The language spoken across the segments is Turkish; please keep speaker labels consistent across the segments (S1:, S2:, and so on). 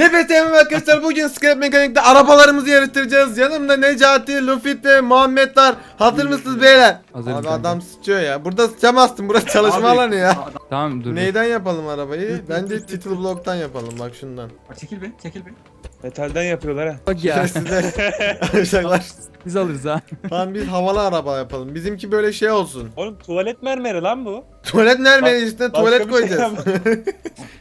S1: Hepinize merhaba arkadaşlar. Bugün Scrap Mekanik'te arabalarımızı yarıştıracağız. Yanımda Necati, Lufit ve Muhammed var. Hazır mısınız beyler?
S2: Hazırım
S1: Abi
S2: kanka.
S1: adam sıçıyor ya. Burada sıçamazsın. Burası çalışma
S3: Abi,
S1: alanı ya.
S2: Tamam dur.
S1: Neyden yapalım arabayı? Bence title block'tan yapalım bak şundan.
S3: Çekil bir, çekil bir.
S4: Metalden yapıyorlar ha.
S2: Bak ya.
S1: Size arkadaşlar.
S2: Biz alırız ha.
S1: Tamam biz havalı araba yapalım. Bizimki böyle şey olsun.
S4: Oğlum tuvalet mermeri lan bu.
S1: Tuvalet mermeri üstüne
S4: başka
S1: tuvalet
S4: bir şey
S1: koyacağız.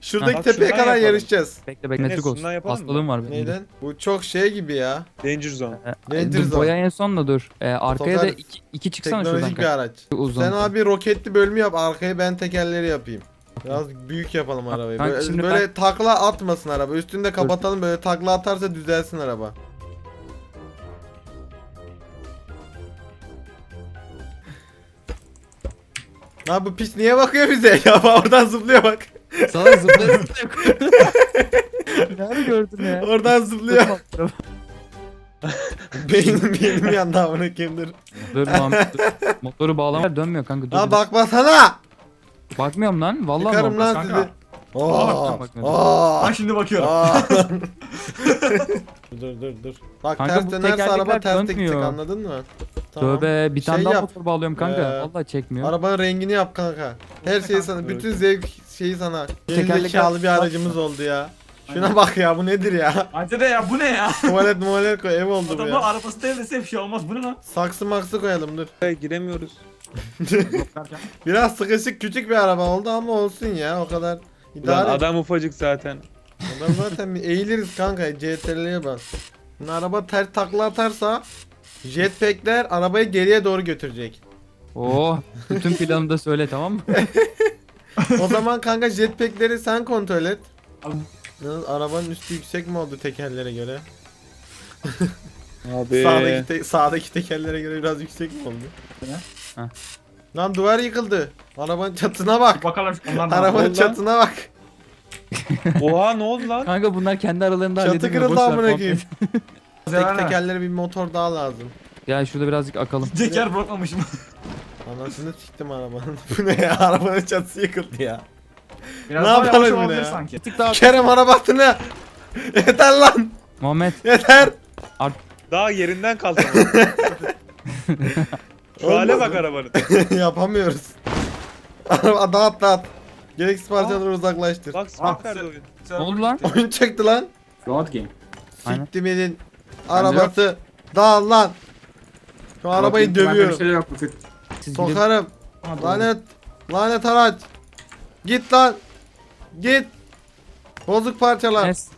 S1: Şuradaki
S4: Bak
S1: tepeye
S4: şundan
S1: kadar
S4: yapalım.
S1: yarışacağız.
S2: Bekle bekle olsun.
S4: şundan yapalım mı?
S2: Hastalığım var benim. de.
S1: Neyden? Bu çok şey gibi ya.
S4: Danger zone.
S2: E,
S1: Danger
S2: dur,
S1: zone.
S2: Boya en son da dur. E, arkaya da iki, iki çıksana şuradan.
S1: Teknolojik bir
S2: kanka.
S1: araç.
S2: Uzun.
S1: Sen abi roketli bölümü yap. Arkaya ben tekerleri yapayım. Biraz büyük yapalım
S2: Bak,
S1: arabayı.
S2: kanka
S1: Böyle,
S2: şimdi
S1: böyle takla atmasın araba. Üstünde kapatalım böyle takla atarsa düzelsin araba. Lan bu pis niye bakıyor bize? Ya bak oradan zıplıyor bak.
S2: Sana zıplaya zıplaya Nerede gördün ya?
S1: Oradan zıplıyor. beynim beynim yandı amına koyayım dur.
S2: Muhammed dur. Motoru bağlama dönmüyor kanka dur.
S1: Ha
S2: bir
S1: bakmasana.
S2: Bakmıyorum lan. Vallahi
S1: Yıkarım lan
S3: kanka.
S1: sizi. Aa,
S2: bakmıyorum.
S1: aa,
S3: Ben şimdi bakıyorum.
S1: aa. dur dur dur. Bak
S2: Kanka
S1: ters
S2: bu
S1: dönerse araba ters de gidecek
S2: dönmüyor.
S1: anladın mı? Tamam.
S2: Tövbe bir tane
S1: Şey
S2: daha
S1: yap.
S2: motor bağlıyorum kanka.
S1: Ee,
S2: Vallahi çekmiyor.
S1: Arabanın rengini yap kanka. Her şeyi sana, bütün zevk şeyi sana.
S2: Tekerlekler-
S1: Gerizekalı bir aracımız oldu ya. Şuna bak ya bu nedir ya?
S3: Hadi de ya bu ne ya?
S1: Tuvalet muvalet koy ev oldu bu
S3: Adamın
S1: ya.
S3: arabası devrilse bir şey olmaz. Bu ne lan?
S1: Saksı maksı koyalım dur.
S4: Hey, giremiyoruz.
S1: Biraz sıkışık küçük bir araba oldu ama olsun ya o kadar.
S4: Ulan
S1: İdare adam...
S4: adam ufacık zaten.
S1: adam zaten bir eğiliriz kanka CTRL'ye bas. Şimdi araba ters takla atarsa jetpackler arabayı geriye doğru götürecek.
S2: Oh. Bütün planı da söyle tamam mı?
S1: O zaman kanka jetpackleri sen kontrol et.
S3: Abi.
S1: Yalnız arabanın üstü yüksek mi oldu tekerlere göre?
S4: Abi.
S1: Sağdaki, te- sağdaki tekerlere göre biraz yüksek mi oldu?
S3: Ne?
S2: Ha.
S1: Lan duvar yıkıldı. Arabanın çatına bak.
S3: Bakalım onlar ne
S1: Arabanın
S4: oldu lan?
S1: çatına bak.
S4: Oha ne oldu lan?
S2: Kanka bunlar kendi aralarında
S1: Çatı
S2: halledemiyor.
S1: kırıldı
S2: boş ver,
S1: amına
S2: muhabbet.
S1: koyayım.
S3: Zarar
S1: Tek tekerlere bir motor daha lazım.
S2: Ya şurada birazcık akalım.
S3: Teker bırakmamışım.
S1: Anasını siktim arabanın. Bu ne ya? Arabanın çatısı yıkıldı ya.
S3: Biraz
S1: Ne
S3: daha
S1: yapalım
S3: yavaş
S1: yine
S3: olabilir
S1: ya?
S3: sanki.
S2: Bir tık daha.
S1: Kerem arabasını. Yeter lan.
S2: Muhammed
S1: Yeter.
S4: Daha yerinden kalkamadı. Şu hale bak arabanın.
S1: Yapamıyoruz. Araba dağıt dağıt. Gereksiz parçaları uzaklaştır.
S4: Bak smoke verdi oyun.
S2: Ne oldu lan?
S1: Oyun çekti lan.
S3: Road game.
S2: Aynen.
S1: Siktimin arabası. Dağıl lan. Şu arabayı dövüyorum.
S3: yok bu fit.
S2: Siz gidin.
S1: Sokarım. Lanet. Lanet araç. Git lan. Git. Bozuk parçalar.
S2: Nes.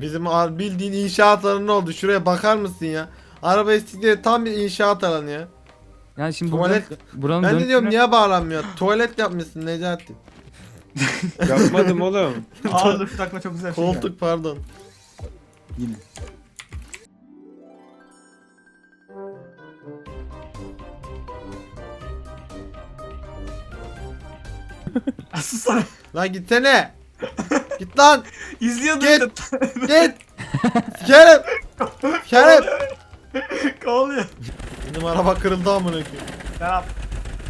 S1: Bizim bildiğin inşaat alanı oldu. Şuraya bakar mısın ya? Araba istikleri tam bir inşaat alanı ya.
S2: Yani şimdi
S1: Tuvalet-
S2: burada, buranın
S1: Ben de
S2: dönüşünü-
S1: diyorum niye bağlanmıyor? Tuvalet yapmışsın Necati.
S4: Yapmadım oğlum.
S3: Aa dur takma çok güzel şey. ya.
S1: Koltuk pardon.
S3: Yine. Sussana.
S1: Lan gitsene. Git lan.
S3: İzliyordum.
S1: Git. Git. Sikerim. Sikerim.
S3: Kovalıyor.
S1: Benim araba kırıldı amına koyayım.
S3: Serap.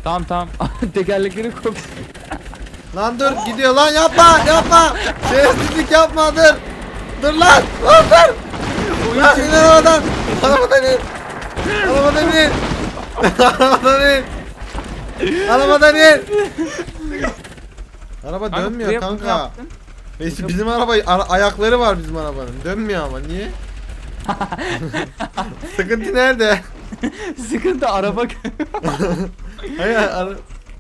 S2: Tamam tamam. Tekerlekleri koy.
S1: Lan dur gidiyor lan yapma yapma. Şerefsizlik yapma dur. Dur lan. Lan dur. Lan in arabadan. Arabadan in. Arabadan in. Arabadan in. Arabadan in. Araba dönmüyor kanka.
S2: Yaptın.
S1: Bizim, araba ara- ayakları var bizim arabanın. Dönmüyor ama niye? Sıkıntı nerede?
S2: Sıkıntı araba.
S1: Hayır ara...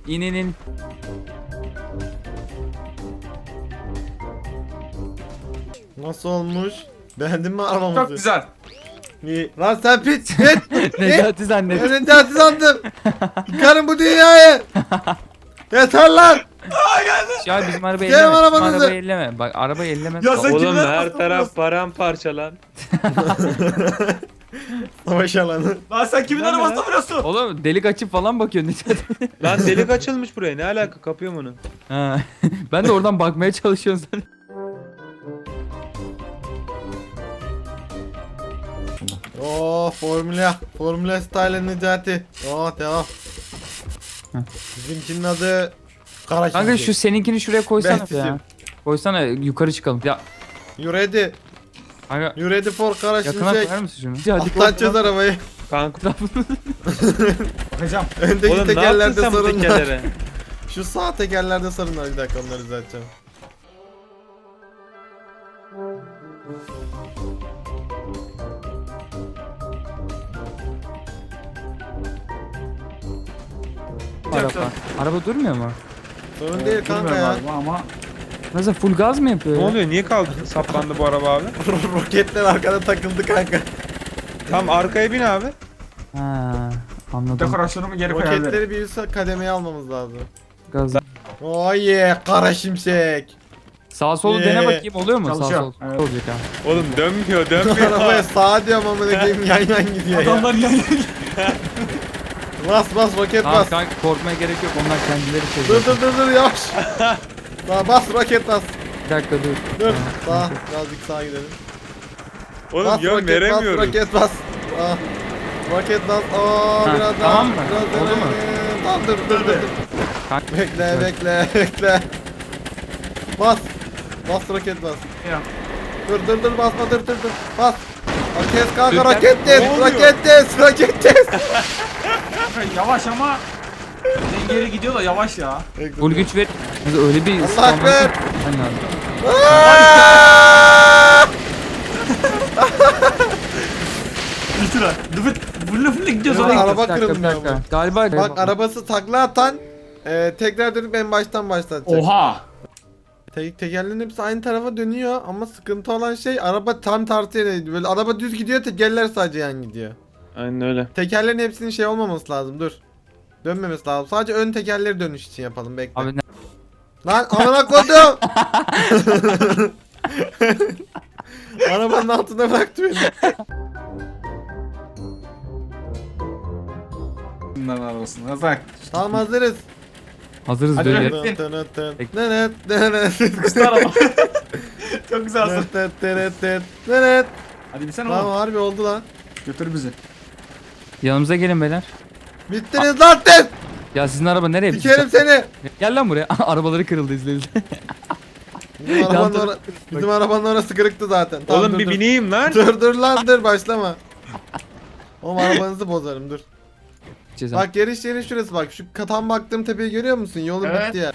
S2: in in in.
S1: Nasıl olmuş? Beğendin mi arabamızı?
S3: Çok güzel.
S1: İyi. Lan sen pit git.
S2: Necati zannet.
S1: Ben interneti sandım. Yıkarım bu dünyayı. Yeter lan.
S2: Ya bizim arabayı
S1: Gelin
S2: elleme. Bizim
S1: arabanızı.
S2: arabayı elleme. Bak arabayı elleme.
S3: Ya sen-
S4: Oğlum
S3: kimler
S4: her
S3: bastın
S4: taraf paramparça lan.
S1: Savaş alanı.
S3: Lan sen kimin
S4: Lan ne
S3: arabasına vuruyorsun?
S2: Oğlum delik açıp falan bakıyor Necati.
S4: Lan delik açılmış buraya. Ne alaka? Kapıyorum onu.
S2: Ha. ben de oradan bakmaya çalışıyorum sana.
S1: Oo formüla. Formüla style Necati. Oo devam. Bizimkinin adı Kara
S2: Kanka şu seninkini şuraya koysana
S1: Ben
S2: be ya. Koysana yukarı çıkalım. Ya
S1: You ready?
S2: kanka
S1: You ready for Kara
S2: yakına
S1: Şimşek?
S2: koyar mısın şunu?
S1: Atlatacağız arabayı.
S4: Kanka.
S3: Bakacağım.
S1: Öndeki
S4: Oğlum ne yaptın
S1: tekerlerde
S4: sen bu
S1: sorun var.
S4: tekerlere?
S1: Şu sağ tekerlerde sorun var. Bir dakika onları düzelteceğim.
S2: Araba. Araba durmuyor mu?
S1: Sorun değil kanka
S3: Bilmiyorum
S1: ya.
S3: Ama
S2: Nasıl full gaz mı yapıyor?
S4: ne
S2: ya?
S4: oluyor? Niye kaldı? Saplandı bu araba abi.
S1: Roketler arkada takıldı kanka.
S4: Tam arkaya bin abi.
S2: Ha, anladım.
S3: dekorasyonumu geri koyabilirim.
S1: Roketleri bir üst kademeye almamız lazım.
S2: Gaz.
S1: Oh yeah, Kara Şimşek.
S2: Sağ sol
S1: Ee,
S2: dene bakayım oluyor mu? Sağ
S3: çalışıyor.
S2: sol.
S3: Evet.
S2: Olacak ha.
S4: Oğlum dönmüyor dönmüyor.
S1: arabaya sağa diyorum amına koyayım yan yan gidiyor ya.
S3: Adamlar yan
S1: Bas bas roket
S2: Tamam
S1: bas.
S2: kanka korkmaya gerek yok. Onlar kendileri
S1: Dur
S2: çözüyor.
S1: dur dur dur yavaş. Daha bas roket bas.
S2: Bir dakika dur.
S1: Dur.
S2: Ha,
S1: Sağ birazcık sağa gidelim.
S4: Oğlum
S1: Bas
S4: yön
S1: roket bas
S4: veremiyorum.
S1: roket bas. Aa. Roket bas. Aa
S2: Ha,
S1: biraz daha.
S2: tamam mı?
S1: Biraz
S2: Oldu
S1: daha.
S2: mu?
S1: Tamam dur dur dur. dur.
S2: Kanka,
S1: Bekle bekle bekle. Bas. Bas roket bas.
S3: Ya.
S1: Dur dur dur basma dur dur dur. Bas. Roket kanka
S2: Dur,
S1: roket
S4: ne
S1: test
S4: oluyor?
S1: roket test roket test.
S3: Yavaş ama dengeli gidiyor da yavaş ya.
S2: Full güç ver. Öyle bir
S1: Allah
S2: ıslanma-
S1: ekber.
S2: Lazım.
S3: Gidiyoruz oraya.
S1: araba
S2: Bir dakika, bir
S1: kırılmıyor
S2: dakika.
S1: bu.
S2: Galiba
S1: Bak arabası takla atan e, tekrar dönüp en baştan başlatacak.
S3: Oha.
S1: Te- tekerlerin hepsi aynı tarafa dönüyor ama sıkıntı olan şey araba tam tersi yere gidiyor. Böyle araba düz gidiyor tekerler sadece yan gidiyor.
S4: Aynen öyle.
S1: Tekerlerin hepsinin şey olmaması lazım dur. Dönmemesi lazım. Sadece ön tekerleri dönüş için yapalım bekle.
S2: Abi ne?
S1: Lan amına koydum. Arabanın altında bıraktı beni.
S3: Bunların arabasını. Hazak.
S1: Tamam hazırız.
S2: Hazırız
S3: Hadi
S2: böyle.
S3: lan.
S1: Tın tın tın. Nınet, nınet.
S3: Kısa araba. Çok güzelsin.
S1: Nınet, nınet, nınet, nınet.
S3: Hadi bir sen
S1: Tamam
S3: oğlum.
S1: harbi oldu lan.
S3: Götür bizi.
S2: Yanımıza gelin beyler.
S1: Bittiniz lan siz.
S2: Ya sizin araba nereye?
S1: Sikerim seni.
S2: Gel lan buraya. Arabaları kırıldı izle izle.
S1: Bizim arabanın,
S2: Yandı.
S1: ora- bizim arabanın orası kırıktı zaten. Tamam,
S4: Oğlum
S1: dur,
S4: bir
S1: dur.
S4: bineyim lan.
S1: Dur dur lan dur başlama. Oğlum arabanızı bozarım dur. Bak geliş yeri şurası bak. Şu katan baktığım tepeyi görüyor musun? Yolun
S3: Evet.
S1: bittiği yer.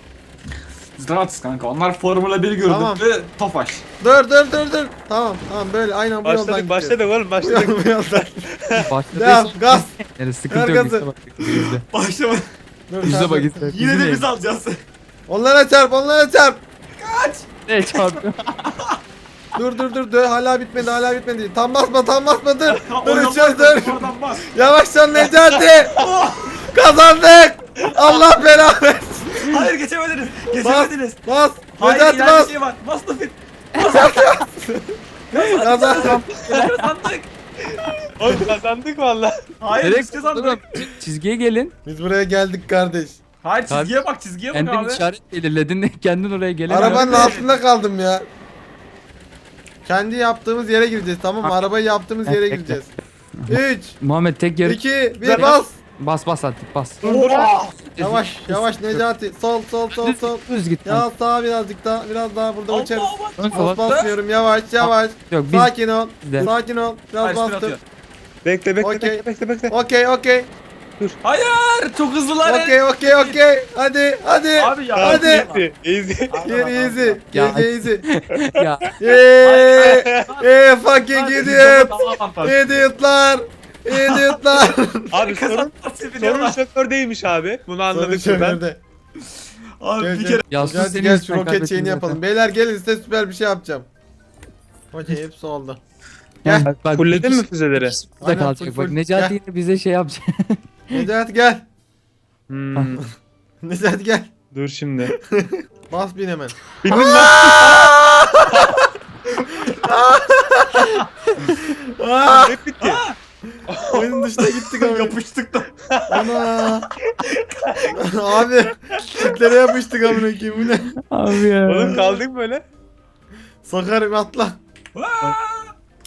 S3: Rahatız kanka. Onlar Formula 1 gördük
S1: Tamam.
S3: ve Tofaş.
S1: Dur dur dur dur. Tamam tamam böyle aynen bu yoldan
S4: Başladık oğlum başladık.
S1: bu yoldan. Devam gaz.
S2: Yani sıkıntı yok. bak.
S3: Başlama.
S1: Dur,
S2: bak izle.
S3: Yine de biz alacağız.
S1: Onlara çarp onlara çarp.
S2: Ne çarpıyor?
S1: Dur dur dur dur hala bitmedi hala bitmedi. Tam basma tam basma dur. dur
S3: Oradan
S1: içeceğiz
S3: bas,
S1: dur.
S3: Oradan bas.
S1: Yavaştan Necati. Kazandık. Allah belanı versin.
S3: Hayır geçemediniz. Geçemediniz.
S1: bas.
S3: Hayır
S1: Necati
S3: ileride
S1: bas.
S3: şey var. Bas da fit.
S1: Kazan.
S3: Kazandık.
S4: Oğlum kazandık valla.
S3: Hayır
S2: Direkt
S3: biz kazandık.
S2: Durun, Çizgiye gelin.
S1: Biz buraya geldik kardeş.
S3: Hayır çizgiye bak çizgiye bak
S2: Kendin
S3: abi.
S2: işaret belirledin. Kendin oraya gelin.
S1: Arabanın altında kaldım ya. Kendi yaptığımız yere gireceğiz tamam mı? Arabayı yaptığımız yere gireceğiz. 3
S2: Muhammed tek yer.
S1: 2 1 bas.
S2: Bas bas artık bas.
S3: Oha.
S1: Yavaş yavaş Necati. Sol sol sol sol.
S2: Düz git.
S1: Ya sağa birazcık daha biraz daha burada uçarız.
S2: Ön sola.
S1: Bas basmıyorum yavaş yavaş.
S2: Yok biz
S1: Sakin ol.
S2: de.
S1: Sakin ol. Biraz bastım.
S4: Bekle bekle
S1: Okey.
S4: bekle bekle bekle.
S1: Okey okey.
S3: Hayır çok hızlılar.
S1: Okey okey okey. Hadi hadi.
S3: Abi ya.
S1: Hadi.
S4: Easy. Easy.
S1: Here easy.
S2: Ya.
S1: Here easy.
S2: ya
S1: Yeah. Yeah fucking idiot.
S3: daha avantaj.
S1: Idiotlar. Idiotlar.
S4: Abi sorun, sorun
S3: seviniyorlar.
S4: şoför değilmiş abi. Bunu anladık buradan.
S1: şoförde.
S3: Abi
S1: Gel
S3: bir
S1: gel.
S3: kere.
S2: Ya sus
S1: Hadi
S2: senin
S1: gel şu
S2: yüzünden
S1: roket
S2: kaybettim
S1: şeyini
S2: zaten.
S1: yapalım. Beyler gelin size süper bir şey yapacağım. Okey hepsi oldu.
S2: Gel.
S1: Gel.
S2: Bak,
S4: Fulledin mi
S2: ikisi-
S4: füzeleri?
S2: ikisi burada
S1: Aynen,
S2: kalacak.
S1: full,
S2: Bak
S1: full.
S2: Necati
S1: Gel.
S2: yine bize şey yapacak.
S1: Necati gel.
S4: Hmm,
S1: Necati gel.
S4: dur şimdi.
S1: Bas bin hemen.
S4: Bindin lan.
S1: Aa!
S4: Hep bitti.
S1: Oyunun dışına gittik abi.
S3: Yapıştık da.
S1: Ana. abi çitlere yapıştık amına koyayım bu ne?
S2: Abi ya.
S4: Oğlum kaldık böyle.
S1: Sakarım atla.
S3: Aa!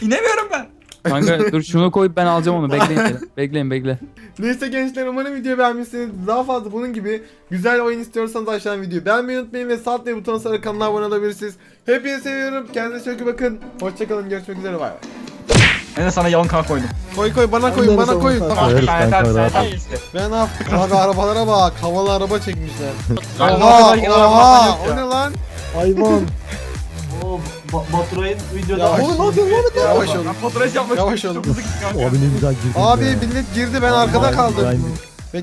S3: İnemiyorum ben.
S2: Kanka dur şunu koyup ben alacağım onu. Bekleyin. Bekleyin bekle.
S1: Neyse gençler umarım videoyu beğenmişsiniz. Daha fazla bunun gibi güzel oyun istiyorsanız aşağıdan videoyu beğenmeyi unutmayın ve sağ tıklayıp butona sarı kanala abone olabilirsiniz. Hepinizi seviyorum. Kendinize çok iyi bakın. Hoşçakalın. Görüşmek üzere. Bay bay.
S3: Ben de sana yalın kan koydum.
S1: Koy koy bana koyun bana koyun.
S3: Tamam yeter
S5: kanka, rahat ol.
S1: Ben ne yaptık? Abi arabalara bak. Havalı araba çekmişler. Oha oha. O
S3: ya.
S1: ne lan?
S5: Hayvan.
S6: O ba Baturay'ın videoda
S1: Yavaş.
S5: Oğlum ne yapıyorsun ya?
S1: Yavaş olun.
S3: Fotoğraf yapmak
S1: Yavaş olun.
S5: Abi ne güzel girdin
S1: Abi
S5: ya.
S1: millet girdi ben arkada kaldım.